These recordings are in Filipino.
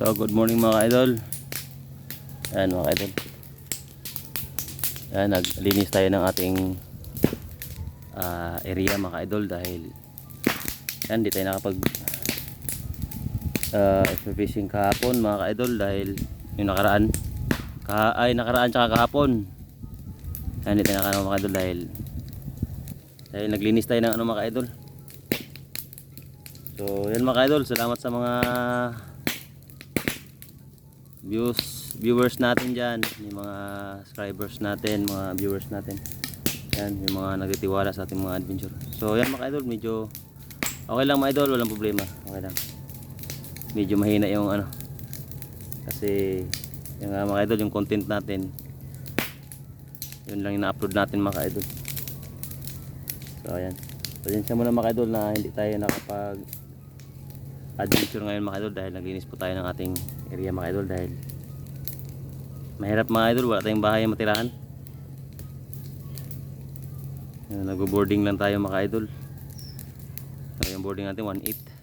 So, good morning mga idol. Ayan mga idol. Ayan, naglinis tayo ng ating ah, area mga idol dahil ayan, di tayo nakapag uh, fishing kahapon mga idol dahil yung nakaraan ka ay nakaraan tsaka kahapon. Ayan, di tayo nakano mga idol dahil dahil naglinis tayo ng ano mga idol. So, yan mga idol, salamat sa mga views viewers natin diyan, yung mga subscribers natin, mga viewers natin. Yan, yung mga nagtitiwala sa ating mga adventure. So, yan mga idol, medyo okay lang mga idol, walang problema. Okay lang. Medyo mahina yung ano. Kasi yung nga, mga idol, yung content natin yun lang yung na-upload natin mga idol. So, ayan. Pasensya muna mga idol na hindi tayo nakapag adventure ngayon mga idol dahil naglinis po tayo ng ating area mga idol dahil mahirap mga idol wala tayong bahay matirahan. Nagbo-boarding lang tayo mga idol. So yung boarding natin 1.8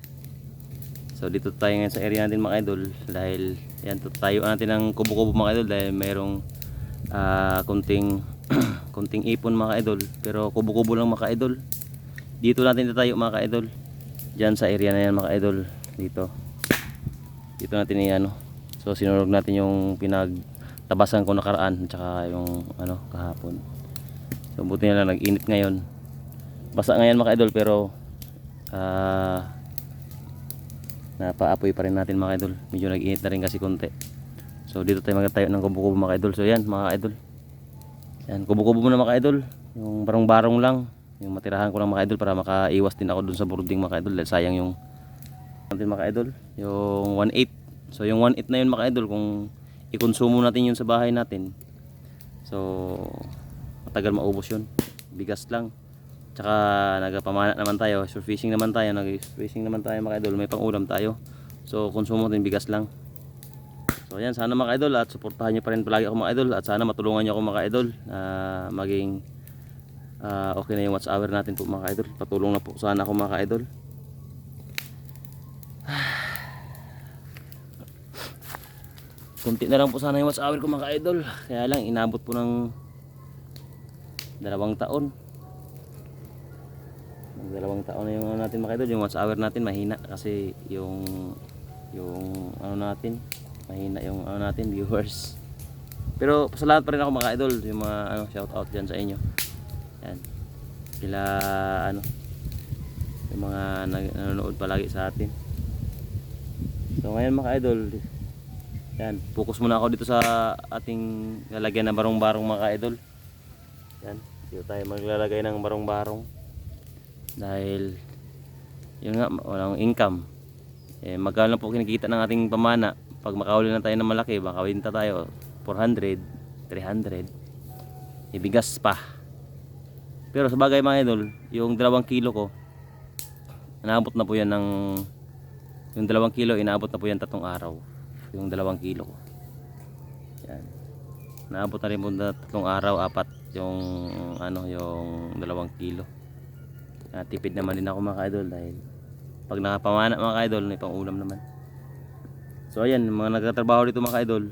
so dito tayo ngayon sa area natin mga idol dahil yan tayo natin ng kubo-kubo mga idol dahil mayroong ah, kunting kunting ipon mga idol. Pero kubo-kubo lang mga idol. Dito natin tatayo mga idol. Diyan sa area na yan mga idol dito. Dito natin i-ano. So sinurog natin yung pinagtabasan ko nakaraan tsaka yung ano kahapon. So buti na lang nag-init ngayon. Basa ngayon mga idol pero ah napaapoy pa rin natin mga idol. Medyo nag-init na rin kasi konti. So dito tayo magtayo ng kubo-kubo mga idol. So yan mga idol. Yan kubo-kubo muna mga idol. Yung barong-barong lang yung matirahan ko lang mga idol para makaiwas din ako dun sa boarding mga idol dahil sayang yung natin mga idol yung 1.8 so yung 1.8 na yun mga idol kung ikonsumo natin yun sa bahay natin so matagal maubos yun. Bigas lang. Tsaka nagpamana naman tayo. Shore fishing naman tayo. Nag fishing naman tayo mga idol may pang ulam tayo. So konsumo natin bigas lang. So yan. Sana mga idol at suportahan nyo pa rin palagi ako mga idol at sana matulungan nyo ako mga idol na maging Ah, okay na yung watch hour natin po mga idol. Patulong na po sana ako mga idol. Kunti na lang po sana yung watch hour ko mga idol. Kaya lang inabot po ng dalawang taon. Ng dalawang taon na yung ano natin mga idol. Yung watch hour natin mahina kasi yung yung ano natin mahina yung ano natin viewers. Pero pasalamat pa rin ako mga idol yung mga ano, shout out dyan sa inyo. Yan. Sila ano yung mga nanonood palagi sa atin. So ngayon mga idol, yan, focus muna ako dito sa ating lalagyan ng barong-barong mga idol. Yan, dito tayo maglalagay ng barong-barong. Dahil yun nga, walang income. Eh, magkano po kinikita ng ating pamana. Pag makahuli na tayo ng malaki, makawinta tayo 400, 300. Ibigas pa. Pero sa bagay mga idol, yung dalawang kilo ko, inaabot na po yan ng, yung dalawang kilo, inaabot na po yan tatlong araw. Yung dalawang kilo ko. Yan. Naabot na rin po na tatlong araw, apat yung, ano, yung dalawang kilo. Ah, tipid naman din ako mga idol dahil pag nakapamana mga idol, may pang ulam naman. So ayan, mga nagtatrabaho dito mga idol.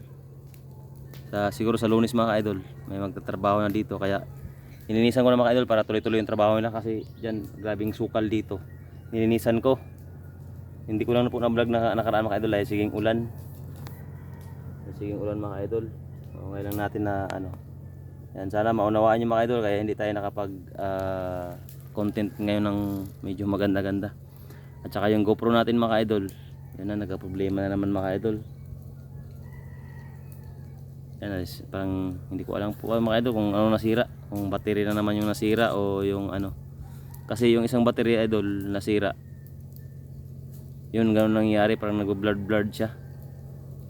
Sa, siguro sa lunes mga idol, may magtatrabaho na dito kaya Nilinisan ko na mga idol para tuloy-tuloy yung trabaho nila kasi dyan grabing sukal dito. Nilinisan ko. Hindi ko lang po na-vlog na nakaraan mga idol dahil siging ulan. Siging ulan mga idol. So, ngayon lang natin na ano. Yan sana maunawaan niyo mga idol kaya hindi tayo nakapag ah, content ngayon ng medyo maganda-ganda. At saka yung GoPro natin mga idol. Yan na nagka-problema na naman mga idol. Yan parang hindi ko alam po mga idol kung ano nasira, kung battery na naman yung nasira o yung ano. Kasi yung isang battery idol nasira. Yun ganun nangyari, parang nag-blurred blurred siya.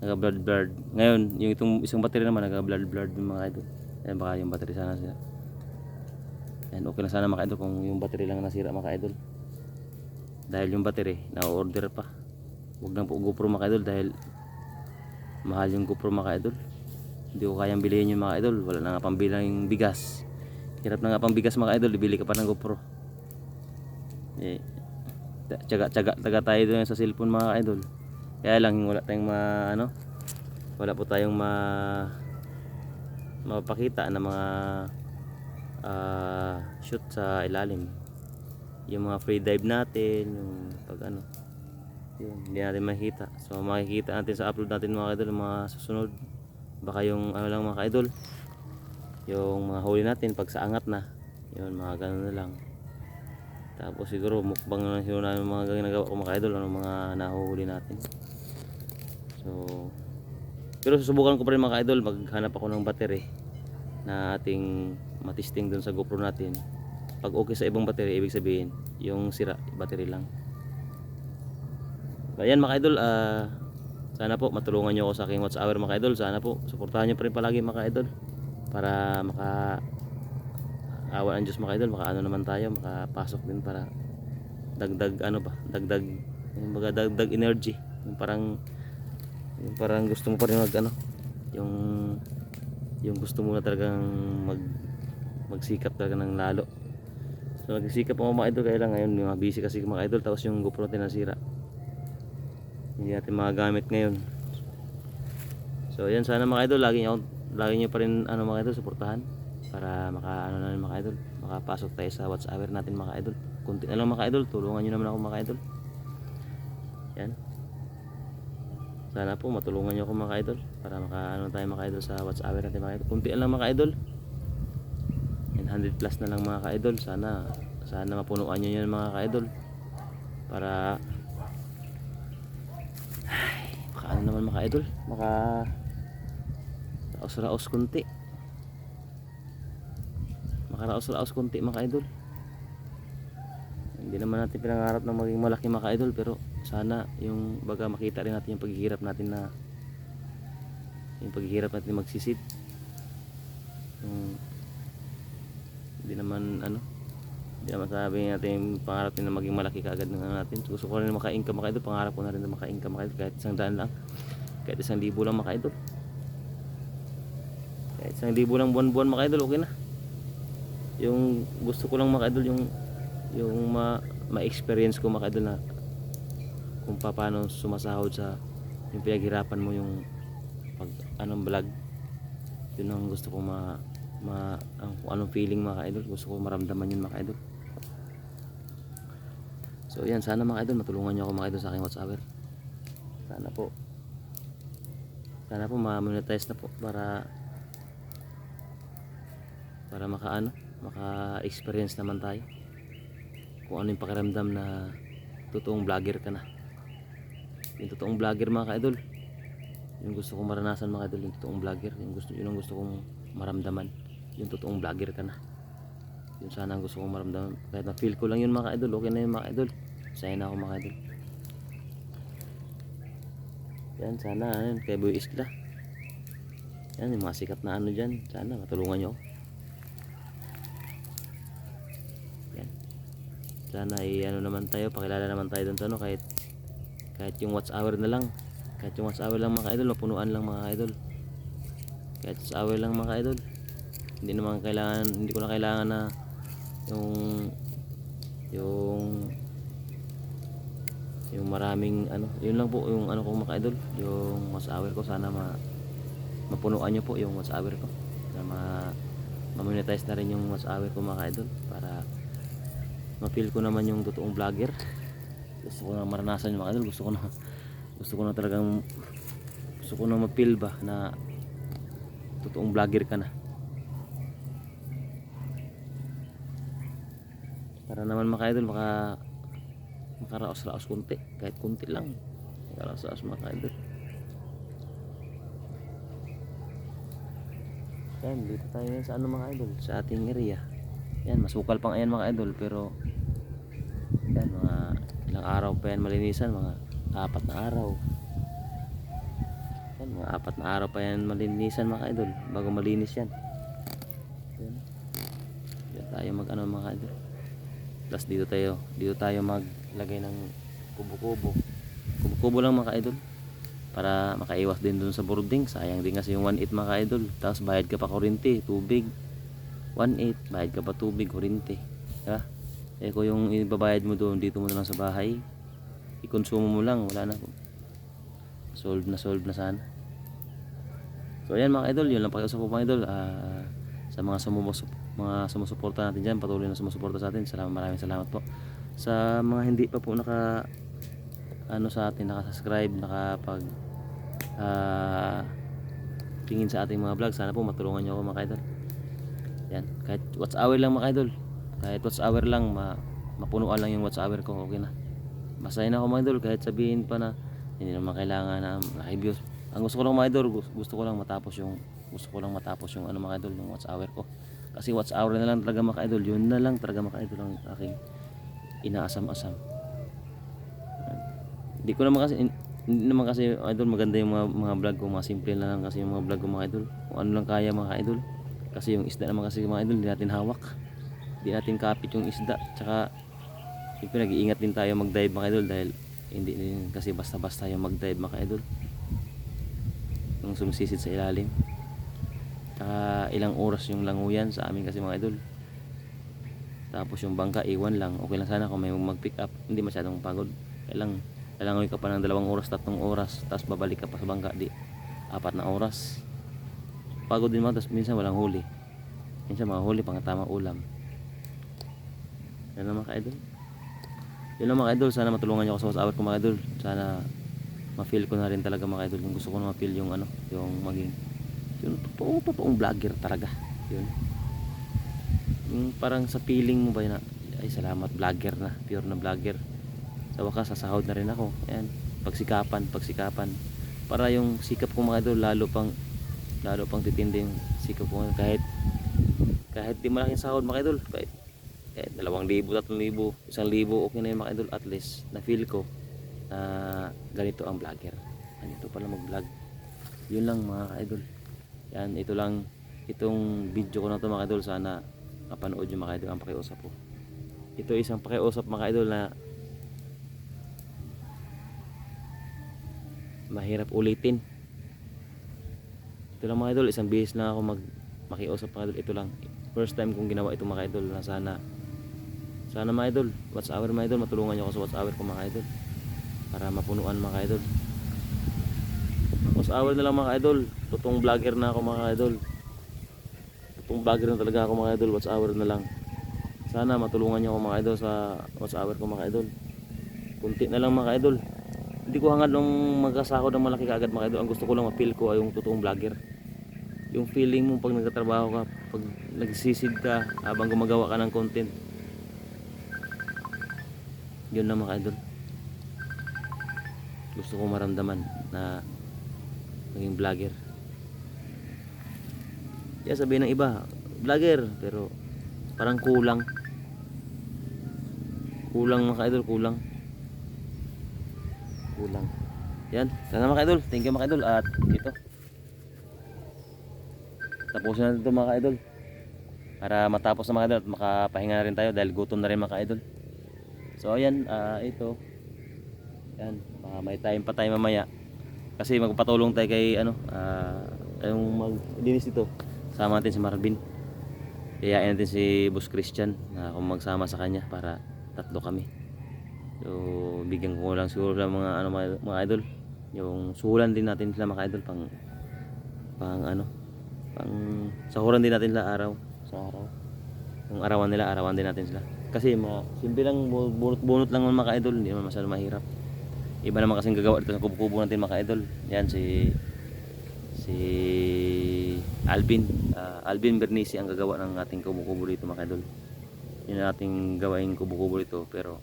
Nag-blurred blurred. Ngayon, yung itong isang battery naman nag-blurred blurred yung mga idol. Yan baka yung battery sana sira. Yan okay na sana mga idol kung yung battery lang nasira mga idol. Dahil yung battery, na-order pa. Huwag na po GoPro mga idol dahil mahal yung GoPro mga idol hindi ko kayang bilhin yung mga idol wala na nga pambilang yung bigas hirap na nga pang bigas mga idol ibili ka pa ng GoPro eh tsaga tsaga taga tayo doon sa cellphone mga idol Kaya lang wala tayong ma ano, wala po tayong ma mapapakita na mga ah, shoot sa ilalim. Yung mga free dive natin, yung pag ano, yun, hindi natin makikita. So makikita natin sa upload natin mga idol, mga susunod. Baka yung ano lang mga idol, yung mga huli natin pag sa angat na. Yun, mga ganun na lang. Tapos siguro mukbang na lang namin mga ginagawa ko mga idol, ano mga nahuhuli natin. So, pero susubukan ko pa rin mga idol, maghanap ako ng battery na ating matisting dun sa GoPro natin. Pag okay sa ibang battery, ibig sabihin, yung sira, battery lang. Ayan mga idol, ah sana po matulungan nyo ako sa aking watch hour mga idol. Sana po, suportahan nyo pa rin palagi mga idol para maka awa ng Diyos mga idol, maka ano naman tayo, makapasok din para dagdag ano ba, dagdag baga dagdag energy. Yung parang yung parang gusto mo pa rin mag ano, yung yung gusto mo na talagang mag magsikap talaga ng lalo. So nagsikap ako mga idol kaya lang ngayon mga busy kasi mga idol tapos yung GoPro natin nasira. Hindi natin magagamit ngayon. So yan sana mga idol lagi niyo lagi niyo pa rin ano mga idol suportahan para maka ano na mga idol makapasok tayo sa hour natin mga idol. Kunti na lang mga idol, tulungan niyo naman ako mga idol. Sana po matulungan niyo ako mga idol para maka ano tayo mga idol sa watch hour natin mga idol. Kunti lang mga idol. And 100 plus na lang mga ka-idol. Sana sana mapunuan niyo yan mga ka-idol. Para ay, maka ano naman mga ka-idol, maka raos-raos kunti. Makaraos-raos kunti mga ka-idol. Hindi naman natin pinangarap na maging malaki mga ka-idol pero sana yung baga makita rin natin yung paghihirap natin na yung paghihirap natin magsisid. Yung hindi naman ano hindi naman sabi natin yung pangarap din na maging malaki kaagad ng ano natin. Gusto ko rin maka-income mga idol pangarap ko na rin na maka-income mga idol kahit isang daan lang. Kahit isang libo lang mga idol kahit isang libo lang buwan-buwan idol okay na. Yung gusto ko lang idol yung yung ma ma-experience ko idol na kung paano sumasahod sa yung pinaghirapan mo yung pag anong vlog. Yun ang gusto ko ma ma ang, kung anong feeling mga idol gusto ko maramdaman yun mga idol so yan. Sana mga idol matulungan nyo ako mga idol sa aking hour sana po. Sana po ma-monetize na po para para maka ano maka experience naman tayo. Kung ano yung pakiramdam na totoong vlogger ka na yung totoong vlogger mga ka-idol. Yung gusto kong maranasan mga idol yung totoong vlogger. Yung gusto yun ang gusto kong maramdaman. Yung totoong vlogger ka na. Yun sana ang gusto kong maramdaman. Kahit na feel ko lang yun mga idol okay na yun mga idol saya na ako mga idol yan sana yan kay Boy Isla. Yan yung mga sikat na ano dyan. Sana matulungan nyo yan. Sana i ano naman tayo pakilala naman tayo dun sa ano kahit kahit yung watch hour na lang. Kahit yung watch hour lang mga idol mapunuan lang mga idol. Kahit watch hour lang mga idol. Hindi naman kailangan hindi ko na kailangan na yung yung yung maraming ano yun lang po yung ano ko mga idol. Yung watch hour ko sana ma mapunuan nyo po yung watch hour ko. Na ma ma-monetize na rin yung watch hour ko mga idol. Para ma-feel ko naman yung totoong vlogger gusto ko na maranasan yung mga idol. Gusto ko na gusto ko na talagang gusto ko na ma-feel ba na totoong vlogger ka na. Para naman mga idol maka makaraos-raos kunti. Kahit kunti lang. Makaraos-raos mga idol. Yan dito tayo sa ano mga idol? Sa ating area. Yan masukal pang ayan mga idol pero ilang araw pa yan malinisan mga apat na araw yan mga apat na araw pa yan malinisan mga idol bago malinis yan yan yan tayo mag ano mga idol Tapos dito tayo, dito tayo maglagay ng kubo-kubo. Kubo-kubo lang mga idol. Para makaiwas din dun sa boarding. Sayang din kasi yung 1.8 mga idol. Tapos bayad ka pa kuryente, tubig. 1.8, bayad ka pa tubig, kuryente. Eh kung yung ibabayad mo doon, dito mo na lang sa bahay. I-consume mo lang, wala na. solve na solve na sana. So ayan mga idol, yun lang pakiusap ko mga idol. Ah, sa mga sumusup mga sumusuporta natin diyan, patuloy na sumusuporta sa atin. Salamat, maraming salamat po. Sa mga hindi pa po naka ano sa atin, naka-subscribe, nakapag ah, tingin sa ating mga vlog, sana po matulungan niyo ako mga idol. Yan, kahit watch hour lang mga idol. Kahit watch hour lang, ma mapunuan lang yung watch hour ko, okay na. Masaya na ako mga idol, kahit sabihin pa na hindi naman kailangan na malaki views. Ang gusto ko lang mga idol, gus- gusto ko lang matapos yung gusto ko lang matapos yung ano mga idol, yung watch hour ko. Kasi watch hour na lang talaga mga idol, yun na lang talaga mga idol ang aking inaasam-asam. Hindi ko naman kasi hindi naman kasi idol maganda yung mga, mga vlog ko, mga simple na lang kasi yung mga vlog ko mga idol. Kung ano lang kaya mga idol. Kasi yung isda naman kasi mga idol, hindi natin hawak. Hindi natin kapit yung isda. Tsaka siyempre nag-iingat din tayo mag-dive mga idol dahil hindi din kasi basta-basta yung mag-dive mga idol. Yung sumisisid sa ilalim. Tsaka ilang oras yung languyan sa amin kasi mga idol. Tapos yung bangka, iwan lang. Okay lang sana kung may mag-pick up. Hindi masyadong pagod. Kailang, kailangan ka pa ng dalawang oras, tatlong oras. Tapos babalik ka pa sa bangka. Di, apat na oras. Pagod din mga. Tapos minsan walang huli. Minsan mga huli, pang tama ulam. Yan lang mga ka-idol. Yun lang mga idol. Sana matulungan niyo ako sa WhatsApp ko mga idol. Sana ma-feel ko na rin talaga mga idol. Yung gusto ko na ma-feel yung ano, yung maging yung totoo, totoong vlogger talaga. Yun. Yung parang sa feeling mo ba yun na, ay salamat vlogger na, pure na vlogger. Sa wakas, sasahod na rin ako. Ayan, pagsikapan, pagsikapan. Para yung sikap ko mga idol, lalo pang, lalo pang titindi yung sikap ko kahit, kahit di malaking sahod mga idol, kahit, kahit dalawang libo, tatlong libo, isang libo, okay na yung mga idol, at least, na feel ko, na ganito ang vlogger. Ganito pala mag-vlog. Yun lang mga idol. Yan, ito lang, itong video ko na to mga idol, sana mapanood yung mga idol ang pakiusap ko. Ito isang pakiusap mga idol na mahirap ulitin. Ito lang mga idol, isang bihis lang ako mag makiusap mga idol. Ito lang, first time kong ginawa ito mga idol na sana sana mga idol, watch hour mga idol, matulungan niyo ako sa watch hour ko mga idol para mapunuan mga idol. Watch hour na lang mga idol, totoong vlogger na ako mga idol. Totoong vlogger na talaga ako mga idol, watch hour na lang. Sana matulungan niyo ako mga idol sa watch hour ko mga idol. Kunti na lang mga idol. Hindi ko hangad nung magkasako ng malaki kaagad mga idol. Ang gusto ko lang ma-feel ko ay yung totoong vlogger. Yung feeling mo pag nagtatrabaho ka, pag nagsisid ka habang gumagawa ka ng content. Yun na mga idol. Gusto ko maramdaman na maging vlogger. Kaya sabihin ng iba, vlogger, pero parang kulang. Kulang mga idol, kulang. Kulang. Yan, sana mga idol. Thank you mga idol. At ito. Tapusin natin ito mga idol. Para matapos na mga idol at makapahinga na rin tayo dahil gutom na rin mga idol. So ayan, ah, ito. Yan, baka may time pa tayo mamaya. Kasi magpatulong tayo kay ano, ah, yung maglinis dito. Sama natin si Marvin. Iyain natin si Boss Christian na kung magsama sa kanya para tatlo kami. So, bigyan ko lang siguro ng mga ano mga, mga idol. Yung suhulan din natin sila mga idol pang pang ano, pang sahuran din natin sila araw sa araw. Yung arawan nila, arawan din natin sila. Kasi mga simple lang bunot-bunot lang mga idol, hindi naman masyadong mahirap. Iba naman kasing gagawa dito sa kubo-kubo natin mga idol. Yan si si Alvin. Ah, Alvin Bernici ang gagawa ng ating kubo-kubo dito mga idol yun ang ating gawain kubo-kubo dito pero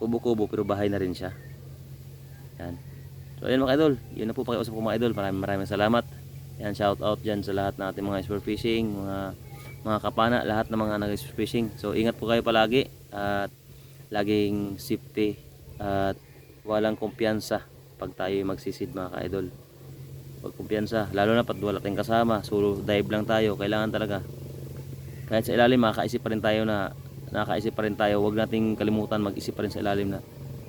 kubo-kubo pero bahay na rin siya. Yan. So ayun mga idol yun na po pakiusap ko mga idol maraming maraming salamat. Yan shout out dyan sa lahat ng ating mga expert fishing mga mga kapana lahat ng mga nag fishing so ingat po kayo palagi at laging safety at walang kumpiyansa pag tayo magsisid mga ka-idol Huwag kumpiyansa. Lalo na pag wala tayong kasama. Solo dive lang tayo. Kailangan talaga. Kahit sa ilalim, makakaisip pa rin tayo na nakakaisip pa rin tayo. Huwag nating kalimutan mag-isip pa rin sa ilalim na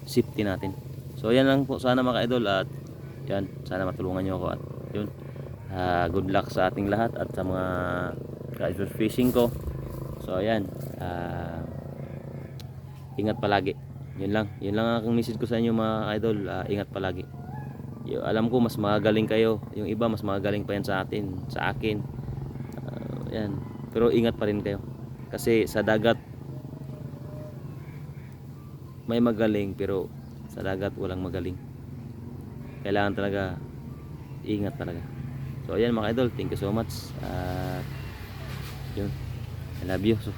safety natin. So yan lang po sana mga idol at yan, sana matulungan nyo ako at yun. Ah, good luck sa ating lahat at sa mga ka fishing ko. So ayan, ah, ingat palagi. Yun lang. Yun lang ang message ko sa inyo mga idol. Ah, ingat palagi. Yo, alam ko mas magagaling kayo. Yung iba mas magagaling pa yan sa atin, sa akin. Ah, yan. Pero ingat pa rin kayo. Kasi sa dagat may magaling pero sa dagat walang magaling. Kailangan talaga ingat talaga. So ayan mga idol, thank you so much. At yun. I love you. So,